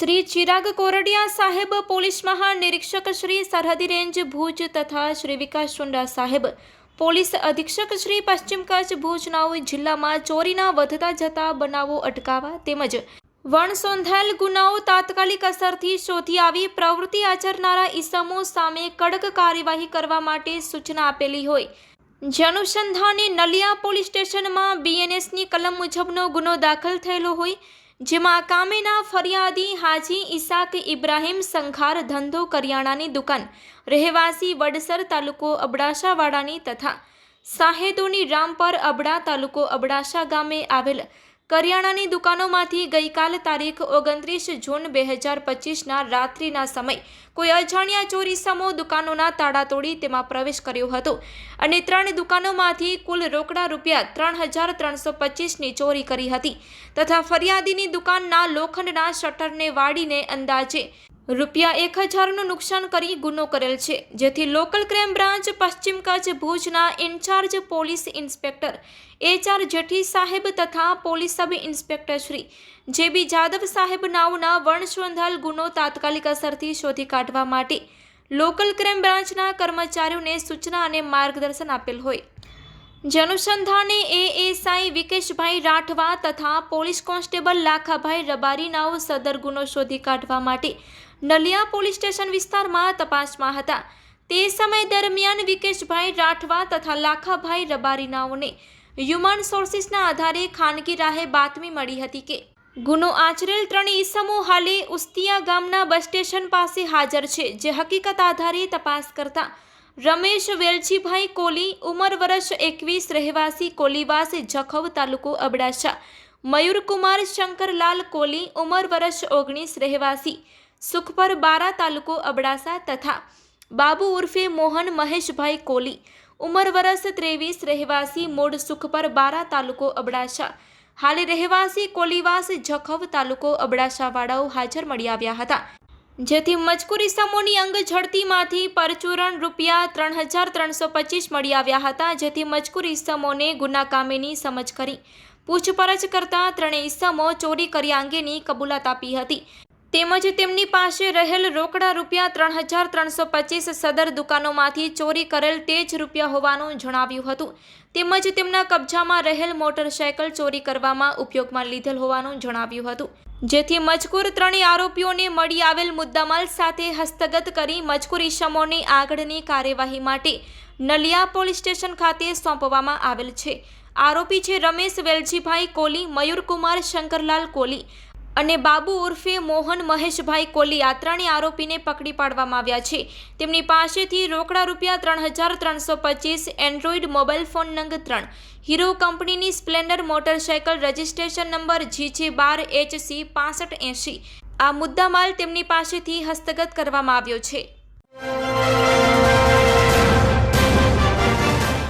શ્રી ચિરાગ કોરડિયા સાહેબ, પોલીસ મહાનિરીક્ષક શ્રી સરહદી રેન્જ ભુજ તથા શ્રી વિકાસ ચુંડા સાહેબ, પોલીસ અધિક્ષક શ્રી પશ્ચિમ કચ્છ ભુજનાઓ જિલ્લામાં ચોરીના વધતા જતા બનાવો અટકાવવા તેમજ વણસોંધાયેલ ગુનાઓ તાત્કાલિક અસરથી શોધી આવી પ્રવૃત્તિ આચરનારા ઇસમો સામે કડક કાર્યવાહી કરવા માટે સૂચના આપેલી હોય. જે અનુસંધાને નલિયા પોલીસ સ્ટેશનમાં બીએનએસની કલમ મુજબનો ગુનો દાખલ થયેલો હોય. જેમાં કામેના ફરિયાદી હાજી ઇસાક ઇબ્રાહીમ સંખાર ધંધો કરિયાણાની દુકાન, રહેવાસી વડસર તાલુકો અબડાસાવાડાની તથા સાહેદોની રામપર અબડા તાલુકો અબડાસા ગામે આવેલ કરિયાણાની દુકાનોમાંથી ગઈકાલ તારીખ ઓગણત્રીસ જૂન બે હજાર પચીસના રાત્રિના સમય કોઈ અજાણ્યા ચોરી સમો દુકાનોના તાળા તોડી તેમાં પ્રવેશ કર્યો હતો અને ત્રણ દુકાનોમાંથી કુલ રોકડા રૂપિયા ત્રણ હજાર ત્રણસો પચીસની ચોરી કરી હતી તથા ફરિયાદીની દુકાનના લોખંડના શટરને વાળીને અંદાજે રૂપિયા એક હજારનું નુકસાન કરી ગુનો કરેલ છે. જેથી લોકલ ક્રાઇમ બ્રાન્ચ, પશ્ચિમ કચ્છ ભુજના in charge police inspector H R Jethi સાહેબ તથા પોલીસ સબ ઇન્સ્પેક્ટર શ્રી જે બી જાદવ સાહેબ નાવના વણશોંધાલ ગુનો તાત્કાલિક અસરથી શોધી કાઢવા માટે લોકલ ક્રાઇમ બ્રાન્ચના કર્મચારીઓને સૂચના અને માર્ગદર્શન આપેલ હોય. જનુસંધાને એએસઆઈ વિકેશભાઈ રાઠવા તથા પોલીસ કોન્સ્ટેબલ લાખાભાઈ રબારી નાઓ સદર ગુનો શોધી કાઢવા માટે નલિયા પોલીસ સ્ટેશન વિસ્તારમાં તપાસમાં હતા. તે સમય દરમિયાન વિકેશભાઈ રાઠવા તથા લાખાભાઈ રબારીનાઓને હ્યુમન સોર્સિસના આધારે ખાનગી રાહે બાતમી મળી હતી કે, ગુનો આચરેલ ત્રણ ઈસમો હાલે ઉસ્તિયા ગામના બસ સ્ટેશન પાસે હાજર છે, જે હકીકત આધારે તપાસ કરતા રમેશ વેલજીભાઈ કોલી, ઉંમર વર્ષ એકવીસ, રહેવાસી કોલીવાસ જખવ તાલુકો અબડાસા, મયુરકુમાર શંકરલાલ કોલી, ઉંમર વર્ષ ઓગણીસ, રહેવાસી સુખપર બારા તાલુકો અબડાસા તથા બાબુ ઉર્ફે મોહન મહેશભાઈ કોલી. ઉંમર વરસ ત્રેવીસ, રહેવાસી મૂળ સુખપર બારા તાલુકો અબડાસા. હાલે રહેવાસી કોલીવાસ જખવ તાલુકો અબડાસાવાળાઓ હાજર મળી આવ્યા હતા. જેથી મજકૂરી સમૂહની અંગ ઝડતીમાંથી પરચુરણ રૂપિયા ત્રણ હજાર ત્રણસો પચીસ મળી આવ્યા હતા. જેથી મજકૂરી ઇસમોને ગુના કામેની સમજ કરી પૂછપરછ કરતા ત્રણેય ઇસમો ચોરી કર્યા અંગેની કબૂલાત આપી હતી. તેમજ તેમની પાસે રહેલ રોકડા રૂપિયા ત્રણ હજાર ત્રણસો પચીસ સદર દુકાનોમાંથી ચોરી કરેલ તે જ રૂપિયા હોવાનું જણાવ્યું હતું. તેમજ તેમના કબજામાં રહેલ મોટરસાયકલ ચોરી કરવામાં ઉપયોગમાં લીધેલ હોવાનું જણાવ્યું હતું. જેથી મજકૂર ત્રણેય આરોપીઓને મળી આવેલ મુદ્દામાલ સાથે હસ્તગત કરી મજકૂર ઇસમોની આગળની કાર્યવાહી માટે નલિયા પોલીસ સ્ટેશન ખાતે સોંપવામાં આવેલ છે. આરોપી છે રમેશ વેલજીભાઈ કોલી, મયુરકુમાર શંકરલાલ કોલી અને બાબુ ઉર્ફે મોહન મહેશભાઈ કોલી આ ત્રણેય આરોપીને પકડી પાડવામાં આવ્યા છે. તેમની પાસેથી રોકડા રૂપિયા ત્રણ હજાર ત્રણસો પચીસ એન્ડ્રોઈડ મોબાઈલ ફોન નંગ ત્રણ, હીરો કંપનીની Splendor motorcycle registration number G બાર બાર એચસી પાસઠ એંશી. આ મુદ્દામાલ તેમની પાસેથી હસ્તગત કરવામાં આવ્યો છે.